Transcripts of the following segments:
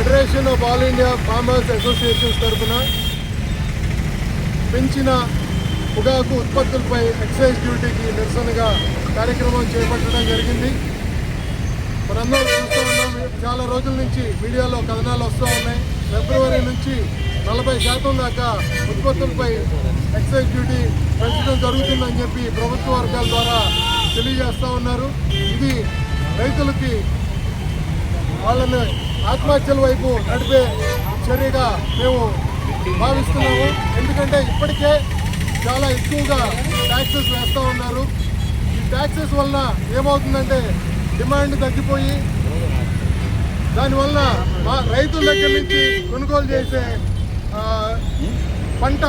Federation of all India farmers associations తరఫున పెంచిన పొగాకు ఉత్పత్తులపై ఎక్సైజ్ డ్యూటీకి నిరసనగా కార్యక్రమం చేపట్టడం జరిగింది. మనందరం చూస్తూ ఉన్నాం. చాలా రోజుల నుంచి మీడియాలో కథనాలు వస్తూ ఉన్నాయి. ఫిబ్రవరి నుంచి నలభై శాతం దాకా ఉత్పత్తులపై ఎక్సైజ్ డ్యూటీ పెంచడం జరుగుతుందని చెప్పి ప్రభుత్వ వర్గాల ద్వారా తెలియజేస్తూ ఉన్నారు. ఇది రైతులకి వాళ్ళని ఆత్మహత్యల వైపు నడిపే చర్యగా మేము భావిస్తున్నాము. ఎందుకంటే ఇప్పటికే చాలా ఎక్కువగా ట్యాక్సెస్ వేస్తూ ఉన్నారు. ఈ ట్యాక్సెస్ వలన ఏమవుతుందంటే డిమాండ్ తగ్గిపోయి దానివల్ల మా రైతుల దగ్గర నుంచి కొనుగోలు చేసే పంట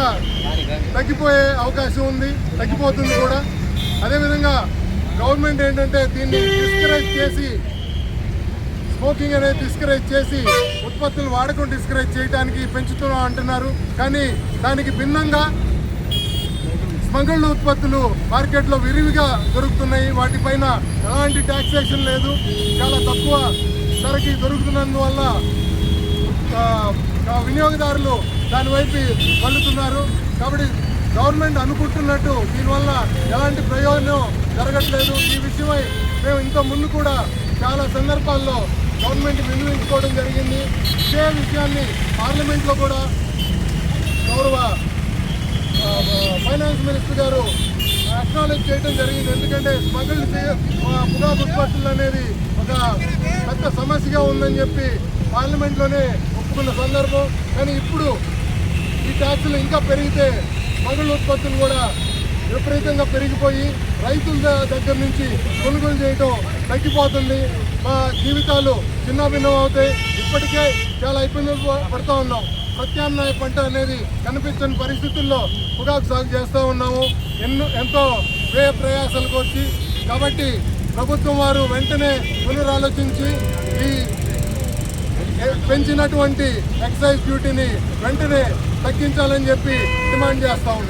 తగ్గిపోయే అవకాశం ఉంది తగ్గిపోతుంది కూడా. అదేవిధంగా గవర్నమెంట్ ఏంటంటే దీన్ని డిస్కరేజ్ చేసి స్మోకింగ్ అనేది డిస్కరేజ్ చేసి ఉత్పత్తులు వాడకం డిస్కరేజ్ చేయడానికి పెంచుతున్నాం అంటున్నారు. కానీ దానికి భిన్నంగా స్మగుల్డ్ ఉత్పత్తులు మార్కెట్లో విరివిగా దొరుకుతున్నాయి. వాటిపైన ఎలాంటి ట్యాక్సేషన్ లేదు. చాలా తక్కువ ధరకి దొరుకుతున్నందువల్ల వినియోగదారులు దానివైపు మళ్ళుతున్నారు కాబట్టి గవర్నమెంట్ అనుకుంటున్నట్టు దీనివల్ల ఎలాంటి ప్రయోజనం జరగట్లేదు. ఈ విషయమై మేము ఇంత ముందు కూడా చాలా సందర్భాల్లో గవర్నమెంట్ వినియోగించుకోవడం జరిగింది. ఇదే విషయాన్ని పార్లమెంట్లో కూడా గౌరవ ఫైనాన్స్ మినిస్టర్ గారు అక్నాలెడ్జ్ చేయడం జరిగింది. ఎందుకంటే స్మగ్లింగ్ పొగాకు ఉత్పత్తులు అనేది ఒక పెద్ద సమస్యగా ఉందని చెప్పి పార్లమెంట్లోనే ఒప్పుకున్న సందర్భం. కానీ ఇప్పుడు ఈ ట్యాక్సులు ఇంకా పెరిగితే స్మగుల్డ్ ఉత్పత్తులు కూడా విపరీతంగా పెరిగిపోయి రైతుల దగ్గర నుంచి కొనుగోలు చేయటం తగ్గిపోతుంది. మా జీవితాలు చిన్నాభిన్నం అవుతాయి. ఇప్పటికే చాలా ఇబ్బందులు పడుతూ ఉన్నాం. ప్రత్యామ్నాయ పంట అనేది కనిపించని పరిస్థితుల్లో పొగాకు సాగు చేస్తూ ఉన్నాము. ఎన్నో ఎంతో వ్యయ ప్రయాసాలకు వచ్చి కాబట్టి ప్రభుత్వం వారు వెంటనే పునరాలోచించి ఈ పెంచినటువంటి ఎక్సైజ్ డ్యూటీని వెంటనే తగ్గించాలని చెప్పి డిమాండ్ చేస్తూ ఉన్నాం.